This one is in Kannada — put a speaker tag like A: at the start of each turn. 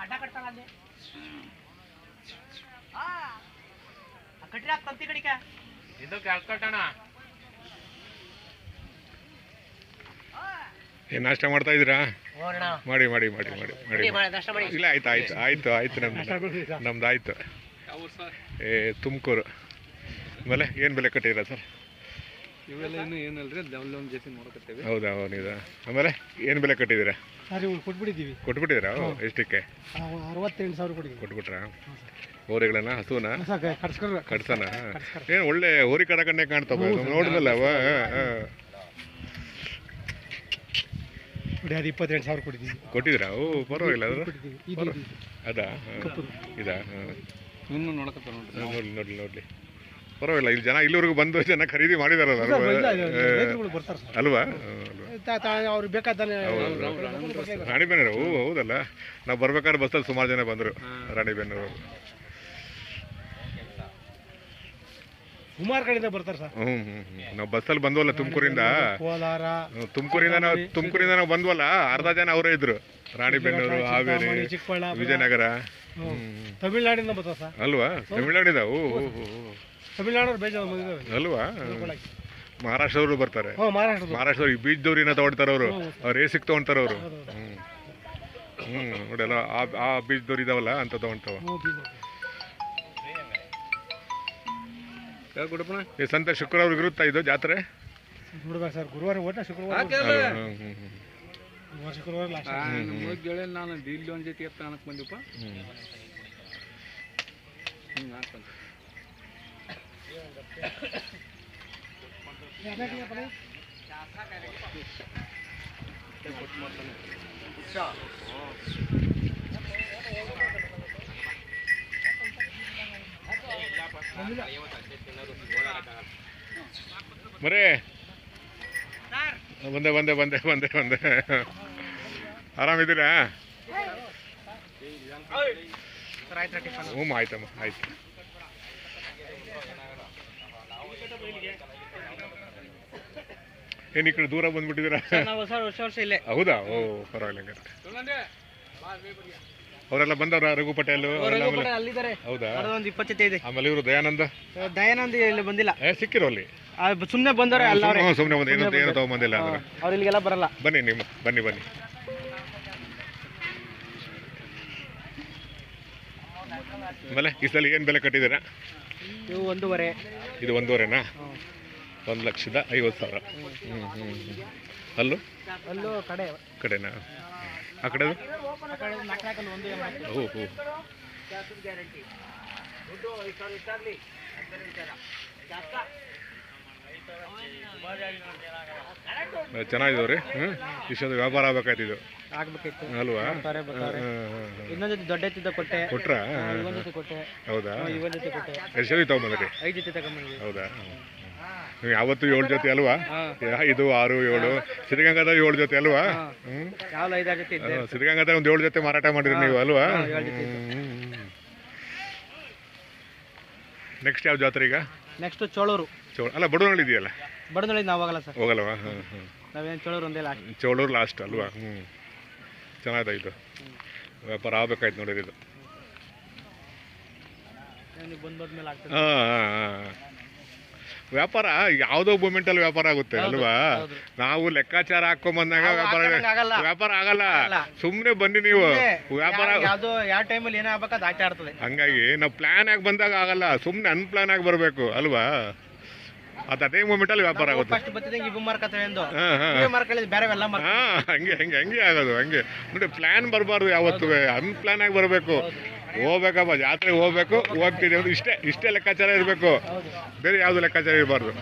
A: ಅಡ್ಡ ಕಟ್ತಾನ ಅಲ್ಲಿ. ತಂತಿ ಕಡಿಕೆ.
B: ಇದು ಕೆಳ್ಕಟ್ಟಣ
C: ಏನು ನಾಷ್ಟ ಮಾಡ್ತಾ ಇದ್ದೀರಾ? ಮಾಡಿ ಮಾಡಿ ಮಾಡಿ ಮಾಡಿ ಮಾಡಿ
A: ಮಾಡಿ ನಾಷ್ಟ ಮಾಡಿ.
C: ಇಲ್ಲ ಆಯ್ತು ಆಯ್ತು ಆಯ್ತು ಆಯ್ತು ನಮ್ದು. ನಮ್ದು ಆಯ್ತು. ಏ ತುಮಕೂರು. ಆಮೇಲೆ ಏನು ಬೆಲೆ ಕಟ್ಟಿದ್ದೀರಾ ಸರ್?
B: ಇವೆಲ್ಲ ಇನ್ನು ಏನಲ್ರಿ ಜೊತೆ ನೋಡಕತ್ತೇವೆ
C: ಹೌದಾ ಹೌದಾ. ಆಮೇಲೆ ಏನು ಬೆಲೆ ಕಟ್ಟಿದ್ದೀರಾ?
D: ಸರ್ ಕೊಟ್ಬಿಟ್ಟಿದ್ದೀವಿ.
C: ಕೊಟ್ಬಿಟ್ಟಿದ್ದೀರಾ? ಎಷ್ಟಕ್ಕೆ?
D: ನಾವು ಅರವತ್ತೆಂಟು ಸಾವಿರ
C: ಕೊಟ್ಬಿಟ್ರಾ? ಓರೆಗಳನ್ನ ಹಸುನ ಕಟ್ಸನ ಏನು ಒಳ್ಳೆ ಹೋರಿ ಕಡಕಣ್ಣೆ ಕಾಣ್ತಾವ ನೋಡಿದಲ್ಲ ಅವ?
D: ನೋಡಿ ಅದು ಇಪ್ಪತ್ತೆಂಟು ಸಾವಿರ ಕೊಟ್ಟಿದ್ದೀವಿ.
C: ಕೊಟ್ಟಿದ್ದೀರಾ? ಓ ಪರವಾಗಿಲ್ಲ ಅದು?
D: ಕೊಟ್ಟಿದ್ದೀವಿ ಇದು ಇದು.
C: ಅದಾ. ಇದಾ?
B: ಇನ್ನು ನೋಡಕತ್ತ ನೋಡ್ರಿ.
C: ನೋಡ್ಲಿ ನೋಡ್ಲಿ ನೋಡ್ಲಿ. ಪರವಾಗಿಲ್ಲ ಇಲ್ಲಿ ಜನ ಇಲ್ಲಿವರೆಗೂ ಬಂದು ಜನ ಖರೀದಿ ಮಾಡಿದಾರಲ್ಲ ಅಲ್ವಾ?
D: ಇಲ್ಲ, ಇಲ್ಲ,
C: ಆ,
D: ರೈತರುಗಳು ಸರ್.
C: ಅಲ್ವಾ? ಹ್ಮ್, ಅಲ್ವಾ
D: ತಾ- ತಾ- ಅವ್ರು ಬೇಕಾದ್ರೆ
C: ರಾಣಿಬೆನ್ನೂರು ಓ ಹೌದಲ್ಲ. ನಾವು ಬರ್ಬೇಕಾದ್ರೆ ಬಸ್ಸಲ್ಲಿ ಸುಮಾರು ಜನ ಬಂದರು ರಾಣಿಬೆನ್ನೂರು
D: ಸುಮಾರು ಕಡೆಯಿಂದ ಬರ್ತಾರೆ ಸರ್.
C: ಹ್ಞೂ ಹ್ಞೂ ನಾವು ಬಸ್ಸಲ್ಲಿ ಬಂದವಲ್ಲ ತುಮಕೂರಿಂದ?
D: ಕೋಲಾರ
C: ತುಮಕೂರಿಂದ ನಾವು ತುಮಕೂರಿಂದ ನಾವು ಬಂದ್ವಲ್ಲ ಅರ್ಧ ಜನ ಅವರೇ ಇದ್ರು ರಾಣಿಬೆನ್ನೂರು ಹಾವೇರಿ ವಿಜಯನಗರ.
D: ತಮಿಳ್ನಾಡಿಂದ ಬರ್ತಾರೆ ಸರ್?
C: ಅಲ್ವಾ? ತಮಿಳ್ನಾಡಿದ?
D: ತಮಿಳ್ನಾಡವ್ರು. ಬೇಜಾರು ಬಂದಿದ್ದಾವೆ
C: ಅಲ್ವಾ? ಮಹಾರಾಷ್ಟ್ರದವರು ಬರ್ತಾರೆ.
D: ಹ್ಞೂ
C: ಮಹಾರಾಷ್ಟ್ರದವ್ರು. ಈ ಬೀಜದವ್ರಿನ ತಗೊಳ್ತಾರೆ ಅವರು? ಅವ್ರು ರೇಸಿಗೆ ತಗೊಂತಾರ ಅವರು. ಹ್ಞೂ ಹ್ಞೂ ನೋಡಲ್ಲ ಆ ಆ ಬೀಜದವ್ರು ಇದಾವಲ್ಲ ಅಂತ ತಗೊಂತಾವ.
D: ಸಂತ ಬೀಜ
C: ಈ ಸಂತೆ ಶುಕ್ರವಾರ ಇರುತ್ತಾ ಇದು ಜಾತ್ರೆ?
D: ನೋಡ್ಬೇಕು ಸರ್ ಗುರುವಾರ ಒಟ್ಟ ಶುಕ್ರವಾರ
C: ಹ್ಞೂ ಹ್ಮ್, ಹ್ಮ್, ಹ್ಮ್.
D: ಗುರುವಾರ ಶುಕ್ರವಾರ ಲಾಸ್ಟ್
B: ನಮ್ಮ ಗೆಳೆಯ ನಾನು ದಿಲ್ಲಿ ಒಂದ್ ಜೊತೆ ಎತ್ತ ಅನ್ನಕ್ ಬಂದಿಪ್ಪ
C: ಹ್ಮ್.
B: ಹಿಂಗೆ ಹಾಕಂತ
C: ಬರೇ ಬಂದೆ ಬಂದೆ ಬಂದೆ ಬಂದೆ ಬಂದೆ. ಆರಾಮಿದ್ದೀರಾ? ಹ್ಞೂ ಆಯ್ತಮ್ಮ ಆಯ್ತು. ಏನು ಈ ಕಡೆ ದೂರ ಬಂದ್ಬಿಟ್ಟಿದ್ದೀರಾ?
A: ನಾವು ಹೊಸ ವರ್ಷ ವರ್ಷ ಇಲ್ಲೇ.
C: ಹೌದಾ? ಓ ಪರವಾಗಿಲ್ಲ. ಅವರೆಲ್ಲ ಬಂದವ್ರ ರಘು ಪಟೇಲ್? ಹೌದಾ?
A: ಒಂದು
C: ಆಮೇಲೆ ಇವರು ದಯಾನಂದ?
A: ದಯಾನಂದ ಇಲ್ಲಿ ಬಂದಿಲ್ಲ.
C: ಏ ಸಿಕ್ಕಿರೋ ಅಲ್ಲಿ?
A: ಸುಮ್ಮನೆ ಬಂದವರೇ ಅಲ್ಲ ಅವ್ರೆ
C: ಸುಮ್ಮನೆ ಬಂದ ಏನೋ ಏನು ತಗೊಂಬಂದಿಲ್ಲ ಅಂದ್ರೆ.
A: ಅವ್ರು ಇಲ್ಲಿಗೆಲ್ಲ ಬರಲ್ಲ.
C: ಬನ್ನಿ ನಿಮ್ಮ ಬನ್ನಿ ಬನ್ನಿ. ಆಮೇಲೆ ಈ ಸಲ ಏನು ಬೆಲೆ ಕಟ್ಟಿದ್ದೀರಾ?
A: ಇವು ಒಂದೂವರೆ.
C: ಇದು ಒಂದೂವರೆನಾ? ಒಂದು ಲಕ್ಷದ ಐವತ್ತು ಸಾವಿರ. ಹ್ಞೂ ಹ್ಞೂ ಹ್ಞೂ ಅಲ್ಲೂ?
A: ಅಲ್ಲೂ ಕಡೆ.
C: ಕಡೆನಾ? ಆ ಕಡೆದು?
A: ಕಡೆ.
C: ಓ ಹೋ
A: ಗ್ಯಾರಂಟಿ ರೀ
C: ಹ್ಮ್? ಹ್ಞೂ ಇಷ್ಟೊಂದು ವ್ಯಾಪಾರ ಆಗ್ಬೇಕಾಯ್ತಿದ್ದು
A: ಆಗ್ಬೇಕಿತ್ತು
C: ಅಲ್ವಾ?
A: ಬರ್ತಾರೆ, ಬರ್ತಾರೆ.
C: ಹ್ಮ್, ಹ್ಮ್, ಹ್ಮ್.
A: ಇನ್ನೊಂದ್ ಜೊತೆ ದೊಡ್ಡ ಎತ್ತಿದ್ದ ಕೊಟ್ಟೆ.
C: ಕೊಟ್ರಾ?
A: ಹಾ, ಇವನ್ ಜೊತೆ ಕೊಟ್ಟೆ.
C: ಹೌದಾ?
A: ಹಾ, ಇವನ್ ಜೊತೆ ಕೊಟ್ಟೆ.
C: ಎಷ್ಟು ಜೊತೆ ತಗೊಂಬಂದ್ರಿ?
A: ಐದು ಜೊತೆ ತಗೊಂಬಂದ್ವಿ.
C: ಹೌದಾ? ನೀವು ಯಾವತ್ತು ಏಳು ಜೊತೆ ಅಲ್ವಾ. ಯಾ- ಇದು ಆರು ಏಳು. ಸಿದ್ಧಗಂಗಾದ ಏಳು ಜೊತೆ ಅಲ್ವಾ. ಹ್ಞೂ
A: ಐದಾರು ಜೊತೆ ಇದ್ದೆ?
C: ಸಿದ್ಧಗಂಗಾದ ಒಂದು ಏಳು ಜೊತೆ ಮಾರಾಟ ಮಾಡಿರಿ ನೀವು ಅಲ್ವಾ? ನೆಕ್ಸ್ಟ್ ಯಾವ ಜಾತ್ರೆ ಈಗ?
A: ನೆಕ್ಸ್ಟ್ ಚೋಳೂರು.
C: ಚೌ ಅಲ್ಲ ಬಡವನಹಳ್ಳಿ ಇದೆಯಲ್ಲ
A: ಬಡನಳ್ಳಿ ನಾವು ಹೋಗಲ್ಲ ಸರ್.
C: ಹೋಗಲ್ವಾ ಹಾಂ ಹಾಂ
A: ನಾವೇನು ಚೋಳೂರು ಒಂದೇ ಲಾಸ್ಟ್
C: ಚೌಳೂರು ಲಾಸ್ಟ್ ಅಲ್ವಾ? ಹ್ಞೂ ಚೆನ್ನಾಗಿದೆ ಇದು. ವ್ಯಾಪಾರ ಆಗ್ಬೇಕಾಯ್ತು ನೋಡಿರಿ ಇದು.
A: ನೀವು ಬಂದ್ ಮೇಲೆ ಆಗ್ತದೆ?
C: ಹಾಂ ಹಾಂ ಹಾಂ. ವ್ಯಾಪಾರ ಯಾವುದೋ ಮೂಮೆಂಟಲ್ಲಿ ವ್ಯಾಪಾರ ಆಗುತ್ತೆ ಅಲ್ವಾ? ನಾವು ಲೆಕ್ಕಾಚಾರ ಹಾಕೊಂಬಂದಾಗ
A: ನಾವು
C: ವ್ಯಾಪಾರ. ವ್ಯಾಪಾರ ಆಗಲ್ಲ. ಸುಮ್ಮನೆ ಬನ್ನಿ ನೀವು. ವ್ಯಾಪಾರ
A: ಯಾವ ಟೈಮಲ್ಲಿ ಏನಾಗಬೇಕು ಅದು ಆಗ್ತಾ ಆಡ್ತದೆ
C: ಹಂಗಾಗಿ ನಾವು ಪ್ಲಾನ್ ಆಗಿ ಬಂದಾಗ ಆಗಲ್ಲ. ಸುಮ್ಮನೆ ಅನ್ಪ್ಲಾನ್ ಆಗಿ ಬರಬೇಕು ಅಲ್ವಾ? ಅದು ಅದೇ ಮೂಮೆಂಟಲ್ಲಿ ವ್ಯಾಪಾರ ಆಗುತ್ತೆ.
A: ಫಸ್ಟ್ ಬತ್ತಿದಂಗೆ ಇವು ಮಾರ್ಕತ್ತವೆ ಎಂದು.
C: ಹಾಂ ಹಾಂ.
A: ಇವೇ ಮಾರ್ಕೊಳ್ಳಿ ಬೇರೆ ಎಲ್ಲ ಮಾರ್ಕ
C: ಹಾ ಹಂಗೆ ಹಂಗೆ ಹಂಗೆ ಆಗೋದು ಹಂಗೆ. ನೋಡಿ ಪ್ಲಾನ್ ಬರಬಾರ್ದು ಯಾವತ್ತೂ. ಅನ್ಪ್ಲಾನ್ ಆಗಿ ಬರಬೇಕು? ಹೋಗ್ಬೇಕಪ್ಪ ಜಾತ್ರೆಗೆ ಹೋಗ್ಬೇಕು ಹೋಗ್ತಿದ್ದೀವಿ ಇಷ್ಟೇ ಇಷ್ಟೇ ಲೆಕ್ಕಾಚಾರ ಇರಬೇಕು. ಬೇರೆ ಯಾವುದು ಲೆಕ್ಕಾಚಾರ ಇರಬಾರ್ದು.